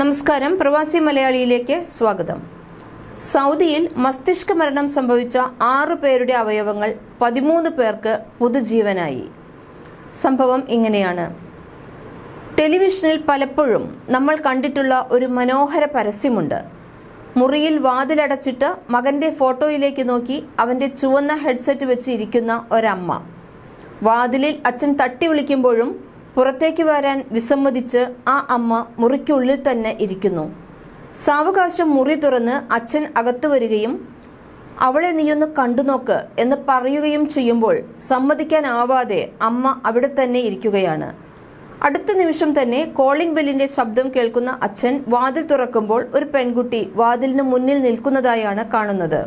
നമസ്കാരം. പ്രവാസി മലയാളിയിലേക്ക് സ്വാഗതം. സൗദിയിൽ മസ്തിഷ്ക മരണം സംഭവിച്ച ആറു പേരുടെ അവയവങ്ങൾ പതിമൂന്ന് പേർക്ക് പുതുജീവനായി. സംഭവം ഇങ്ങനെയാണ്. ടെലിവിഷനിൽ പലപ്പോഴും നമ്മൾ കണ്ടിട്ടുള്ള ഒരു മനോഹര പരസ്യമുണ്ട്. മുറിയിൽ വാതിലടച്ചിട്ട് മകന്റെ ഫോട്ടോയിലേക്ക് നോക്കി അവന്റെ ചുവന്ന ഹെഡ്സെറ്റ് വെച്ച് ഇരിക്കുന്ന ഒരമ്മ. വാതിലിൽ അച്ഛൻ തട്ടി വിളിക്കുമ്പോഴും പുറത്തേക്ക് വരാൻ വിസമ്മതിച്ച് ആ അമ്മ മുറിക്കുള്ളിൽ തന്നെ ഇരിക്കുന്നു. സാവകാശം മുറി തുറന്ന് അച്ഛൻ അകത്തു വരികയും അവളെ നീയൊന്ന് കണ്ടുനോക്ക് എന്ന് പറയുകയും ചെയ്യുമ്പോൾ സമ്മതിക്കാനാവാതെ അമ്മ അവിടെ തന്നെ ഇരിക്കുകയാണ്. അടുത്ത നിമിഷം തന്നെ കോളിംഗ് ബെല്ലിന്റെ ശബ്ദം കേൾക്കുന്ന അച്ഛൻ വാതിൽ തുറക്കുമ്പോൾ ഒരു പെൺകുട്ടി വാതിലിന് മുന്നിൽ നിൽക്കുന്നതായാണ് കാണുന്നത്.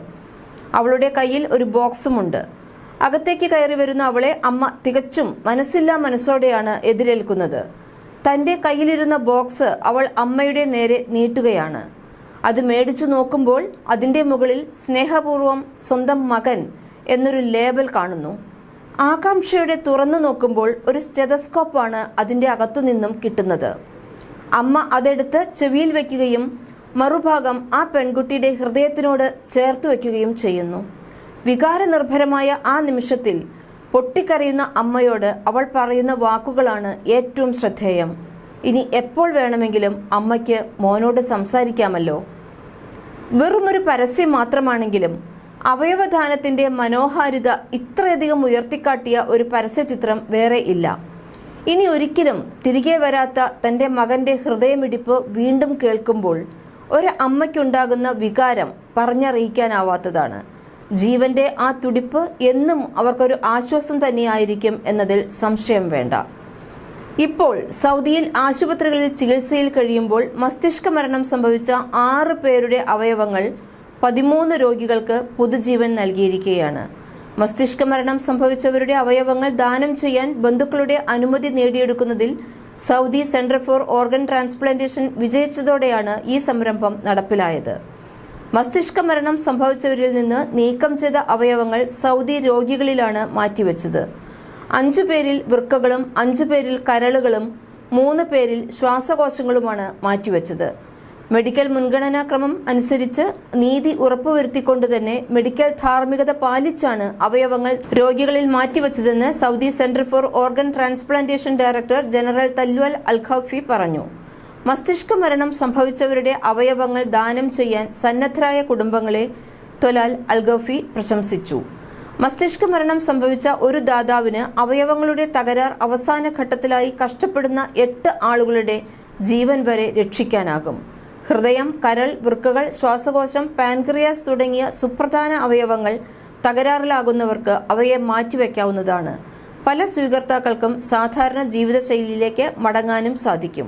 അവളുടെ കയ്യിൽ ഒരു ബോക്സുമുണ്ട്. അകത്തേക്ക് കയറി വരുന്ന അവളെ അമ്മ തികച്ചും മനസ്സില്ലാ മനസ്സോടെയാണ് എതിരേൽക്കുന്നത്. തന്റെ കയ്യിലിരുന്ന ബോക്സ് അവൾ അമ്മയുടെ നേരെ നീട്ടുകയാണ്. അത് മേടിച്ചു നോക്കുമ്പോൾ അതിന്റെ മുകളിൽ സ്നേഹപൂർവം സ്വന്തം മകൻ എന്നൊരു ലേബൽ കാണുന്നു. ആകാംക്ഷയുടെ തുറന്നു നോക്കുമ്പോൾ ഒരു സ്റ്റെതസ്കോപ്പാണ് അതിന്റെ അകത്തുനിന്നും കിട്ടുന്നത്. അമ്മ അതെടുത്ത് ചെവിയിൽ വയ്ക്കുകയും മറുഭാഗം ആ പെൺകുട്ടിയുടെ ഹൃദയത്തിനോട് ചേർത്ത് വയ്ക്കുകയും ചെയ്യുന്നു. വികാരനിർഭരമായ ആ നിമിഷത്തിൽ പൊട്ടിക്കരയുന്ന അമ്മയോട് അവൾ പറയുന്ന വാക്കുകളാണ് ഏറ്റവും ശ്രദ്ധേയം. ഇനി എപ്പോൾ വേണമെങ്കിലും അമ്മയ്ക്ക് മോനോട് സംസാരിക്കാമല്ലോ. വെറുമൊരു പരസ്യം മാത്രമാണെങ്കിലും അവയവദാനത്തിന്റെ മനോഹാരിത ഇത്രയധികം ഉയർത്തിക്കാട്ടിയ ഒരു പരസ്യചിത്രം വേറെ ഇല്ല. ഇനി ഒരിക്കലും തിരികെ വരാത്ത തന്റെ മകന്റെ ഹൃദയമിടിപ്പ് വീണ്ടും കേൾക്കുമ്പോൾ ഒരു അമ്മയ്ക്കുണ്ടാകുന്ന വികാരം പറഞ്ഞറിയിക്കാനാവാത്തതാണ്. ജീവന്റെ ആ തുടിപ്പ് എന്നും അവർക്കൊരു ആശ്വാസം തന്നെയായിരിക്കും എന്നതിൽ സംശയം വേണ്ട. ഇപ്പോൾ സൗദിയിൽ ആശുപത്രികളിൽ ചികിത്സയിൽ കഴിയുമ്പോൾ മസ്തിഷ്ക മരണം സംഭവിച്ച ആറ് പേരുടെ അവയവങ്ങൾ പതിമൂന്ന് രോഗികൾക്ക് പുതുജീവൻ നൽകിയിരിക്കുകയാണ്. മസ്തിഷ്ക മരണം സംഭവിച്ചവരുടെ അവയവങ്ങൾ ദാനം ചെയ്യാൻ ബന്ധുക്കളുടെ അനുമതി നേടിയെടുക്കുന്നതിൽ Saudi centre for organ transplantation വിജയിച്ചതോടെയാണ് ഈ സംരംഭം നടപ്പിലായത്. മസ്തിഷ്ക മരണം സംഭവിച്ചവരിൽ നിന്ന് നീക്കം ചെയ്ത അവയവങ്ങൾ സൗദി രോഗികളിലാണ് മാറ്റിവെച്ചത്. അഞ്ചു പേരിൽ വൃക്കകളും അഞ്ചു പേരിൽ കരളുകളും മൂന്ന് പേരിൽ ശ്വാസകോശങ്ങളുമാണ് മാറ്റിവെച്ചത്. മെഡിക്കൽ മുൻഗണനാക്രമം അനുസരിച്ച് നീതി ഉറപ്പുവരുത്തിക്കൊണ്ട് തന്നെ മെഡിക്കൽ ധാർമ്മികത പാലിച്ചാണ് അവയവങ്ങൾ രോഗികളിൽ മാറ്റിവെച്ചതെന്ന് Saudi centre for organ transplantation director general Talal Alkhoufi പറഞ്ഞു. മസ്തിഷ്ക മരണം സംഭവിച്ചവരുടെ അവയവങ്ങൾ ദാനം ചെയ്യാൻ സന്നദ്ധരായ കുടുംബങ്ങളെ തൊലാൽ അൽഗഫി പ്രശംസിച്ചു. മസ്തിഷ്ക മരണം സംഭവിച്ച ഒരു ദാതാവിന് അവയവങ്ങളുടെ തകരാർ അവസാന ഘട്ടത്തിലായി കഷ്ടപ്പെടുന്ന എട്ട് ആളുകളുടെ ജീവൻ വരെ രക്ഷിക്കാനാകും. ഹൃദയം കരൾ വൃക്കകൾ ശ്വാസകോശം പാൻക്രിയാസ് തുടങ്ങിയ സുപ്രധാന അവയവങ്ങൾ തകരാറിലാകുന്നവർക്ക് അവയെ മാറ്റിവെക്കാവുന്നതാണ്. പല സ്വീകർത്താക്കൾക്കും സാധാരണ ജീവിതശൈലിയിലേക്ക് മടങ്ങാനും സാധിക്കും.